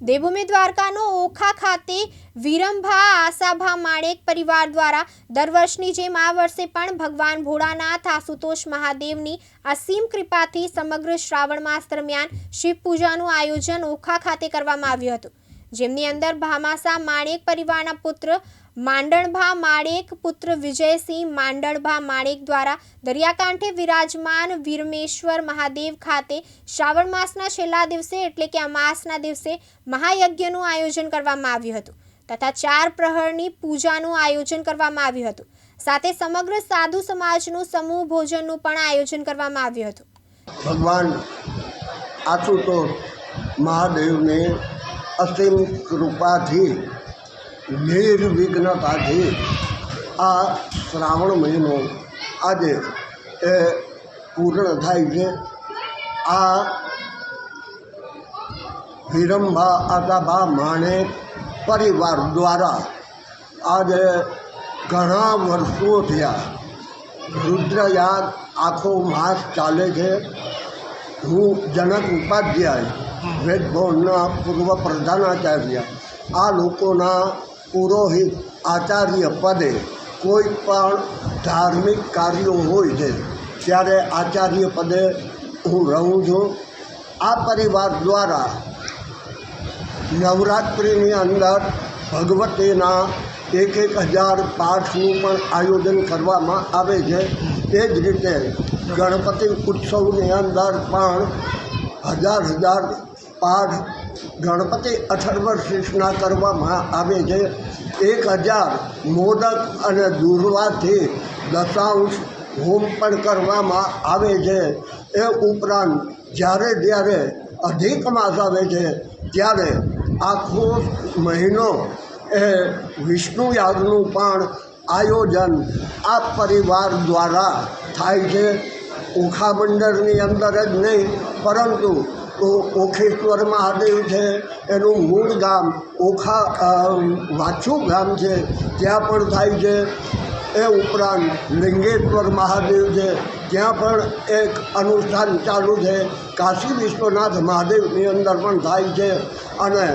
દેવભૂમિ દ્વારકાનો ઓખા ખાતે વિરંભા આશાભા માણેક પરિવાર દ્વારા દર વર્ષની જેમ આ વર્ષે પણ ભગવાન ભોળાનાથ, આશુતોષ મહાદેવની અસીમ કૃપાથી સમગ્ર શ્રાવણ માસ દરમિયાન શિવ પૂજાનું આયોજન ઓખા ખાતે કરવામાં આવ્યું હતું. જેમની અંદર ભામાસા માણેક પરિવારના પુત્ર માંડણભા માણેક પુત્ર વિજયસિંહ માંડણભા માણેક દ્વારા દરિયાકાંઠે વિરાજમાન વીરમેશ્વર મહાદેવ ખાતે શ્રાવણ માસના છેલ્લા દિવસે એટલે કે અમાસના દિવસે મહાયજ્ઞનું આયોજન કરવામાં આવ્યું હતું તથા ચાર પ્રહરની પૂજાનું આયોજન કરવામાં આવ્યું હતું. સાથે સમગ્ર સાધુ સમાજનું સમૂહ ભોજનનું પણ આયોજન કરવામાં આવ્યું હતું. ભગવાન આશુતોષ મહાદેવને અસીમ કૃપાથી નિર્વિઘ્નતાથી આ શ્રાવણ મહિનો આજે એ પૂર્ણ થાય છે. આ વિરંભા આદાભા માણેક પરિવાર દ્વારા આજે ઘણા વર્ષો થયા. રુદ્રયાગ આખો માસ ચાલે છે. હું જનક ઉપાધ્યાય, વેદભવનના પૂર્વ પ્રધાનાચાર્ય, આ લોકોના પુરોહિત આચાર્ય પદે કોઈ પણ ધાર્મિક કાર્યો હોય છે, ત્યારે આચાર્ય પદે હું રહું છું. આ પરિવાર દ્વારા નવરાત્રિની અંદર ભગવતીના એક એક હજાર પાઠનું પણ આયોજન કરવામાં આવે છે. તે જ રીતે ગણપતિ ઉત્સવની અંદર પણ હજાર હજાર પાઠ ગણપતિ અઠર્વશીષના કરવામાં આવે છે. એક હજાર મોદક અને દુર્વાથી દશાંશ હોમ પણ કરવામાં આવે છે. એ ઉપરાંત જ્યારે જ્યારે અધિક માસ આવે છે, ત્યારે આખો મહિનો એ વિષ્ણુ યાગનું પણ આયોજન આ પરિવાર દ્વારા થાય છે. ઓખા મંડળની અંદર જ નહીં, પરંતુ તો ઓખેશ્વર મહાદેવ છે, એનું મૂળ ગામ ઓખા વાછું ગામ છે ત્યાં પણ થાય છે, એ ઉપરાંત લિંગેશ્વર મહાદેવ છે ત્યાં પણ એક અનુષ્ઠાન ચાલુ છે, કાશી વિશ્વનાથ મહાદેવની અંદર પણ થાય છે, અને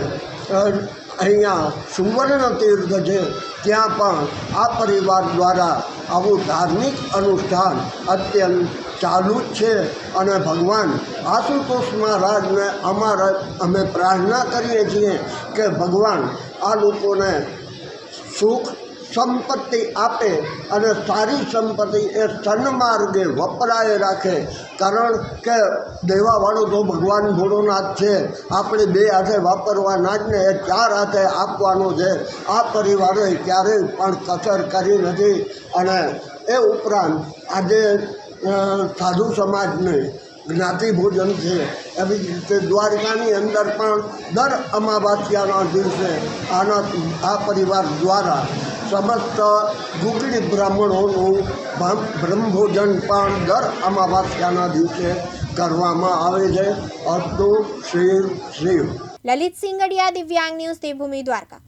અહીંયા સુવર્ણ તીર્થ છે, ત્યાં પણ આ પરિવાર દ્વારા આવું ધાર્મિક અનુષ્ઠાન અત્યંત ચાલુ જ છે અને ભગવાન આશુતોષ મહારાજને અમારા અમે પ્રાર્થના કરીએ છીએ કે ભગવાન આ લોકોને સુખ સંપત્તિ આપે અને સારી સંપત્તિ એ સન્માર્ગે વપરાય રાખે. કારણ કે દેવાવાળો તો ભગવાન ભોળોનાથ છે. આપણે બે હાથે વાપરવાના જ ને, એ ચાર હાથે આપવાનો છે. આ પરિવારે ક્યારેય પણ કસર કરી નથી. અને એ ઉપરાંત આજે સાધુ સમાજને જ્ઞાતિ ભોજન છે. એવી જ રીતે દ્વારકાની અંદર પણ દર અમાવાસ્યાના દિવસે આના, આ પરિવાર દ્વારા સમસ્ત ગુગળી બ્રાહ્મણોનું બ્રહ્મભોજન પણ દર અમાવાસ્યાના દિવસે કરવામાં આવે છે. અસ્તુ શ્રી શ્રી. લલિત સિંગડિયા દિવ્યાંગ ન્યૂઝ દેવભૂમિ દ્વારકા.